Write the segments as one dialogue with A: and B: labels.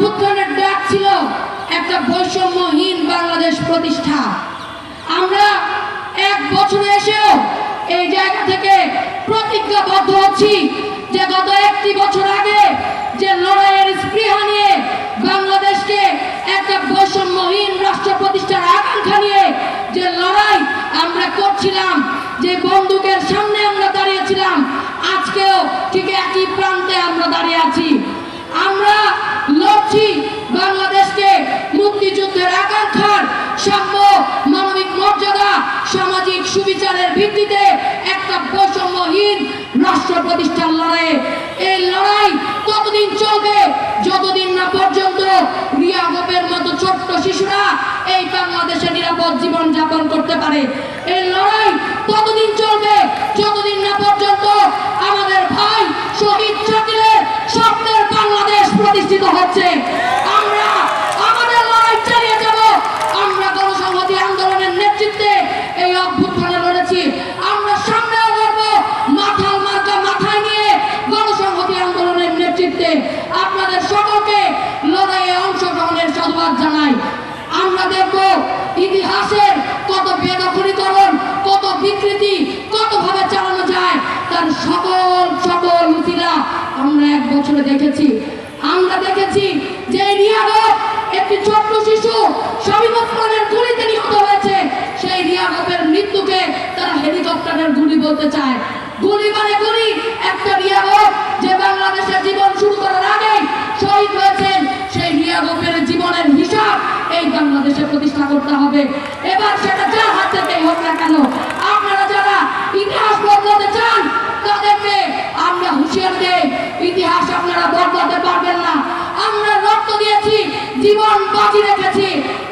A: অভ্যুত্থানের ডাক ছিল একটা বৈষম্যহীন বাংলাদেশ প্রতিষ্ঠা। আমরা এক বছরে এসেও এই জায়গা থেকে প্রতিজ্ঞাবদ্ধ হচ্ছি যে গত একটি বছর আগে যে লড়াইয়ের স্পৃহা নিয়ে বাংলাদেশকে একটা বৈষম্যহীন রাষ্ট্র প্রতিষ্ঠার আকাঙ্ক্ষা নিয়ে যে লড়াই আমরা করছিলাম, যে বন্দুকের সামনে আমরা দাঁড়িয়েছিলাম, আজকেও ঠিক একই প্রান্তে আমরা দাঁড়িয়ে আছি। সুবিচারের ভিত্তিতে একটা বৈষম্যহীন রাষ্ট্র প্রতিষ্ঠার লড়াই। এই লড়াই ততদিন চলবে, যতদিন না পর্যন্ত রিয়া গোপের মতো ছোট্ট শিশুরা এই বাংলাদেশে নিরাপদ জীবন যাপন করতে পারে। এই লড়াই ততদিন চলবে, যতদিন না পর্যন্ত আমাদের ভাই শহীদ শাকিলের স্বপ্নের বাংলাদেশ প্রতিষ্ঠিত হচ্ছে। সকল সকল উচিলা আমরা এক বছরে দেখেছি। আমরা দেখেছি যে রিয়াগত একটি ছোট্ট শিশু ওসমানের গুলিতে নিহত হয়েছে। সেই রিয়াগতের মৃত্যুকে তারা হেলিকপ্টারের গুলি বলতে চায়। গুলি মানে গুলি। একটা রিয়াগত যে বাংলাদেশে জীবন শুরু করার আগে শহীদ হয়েছেন সেই রিয়াগতের জীবনের হিসাব এই বাংলাদেশে প্রতিষ্ঠা করতে হবে। এবার সেটা যার হাত থেকে হোক না কেন জীবন বাঁচি রেখেছি।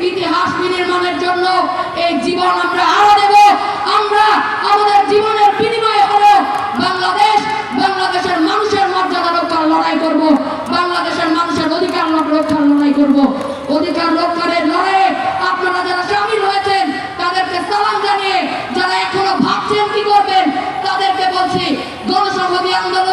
A: ইতিহাস বিনির্মাণের জন্য এই জীবন আমরা আরও দেব। আমরা আমাদের জীবনের বিনিময়ে হলো বাংলাদেশ। বাংলাদেশের মানুষের মর্যাদা রক্ষার লড়াই করব। বাংলাদেশের মানুষের অধিকার রক্ষার লড়াই করব। অধিকার রক্ষারের লড়াইয়ে আপনারা যারা সামিল হয়েছেন, তাদেরকে সালাম জানিয়ে যারা এখনও ভাবছেন কি করবেন, তাদেরকে বলছি, গণসংহতি আন্দোলন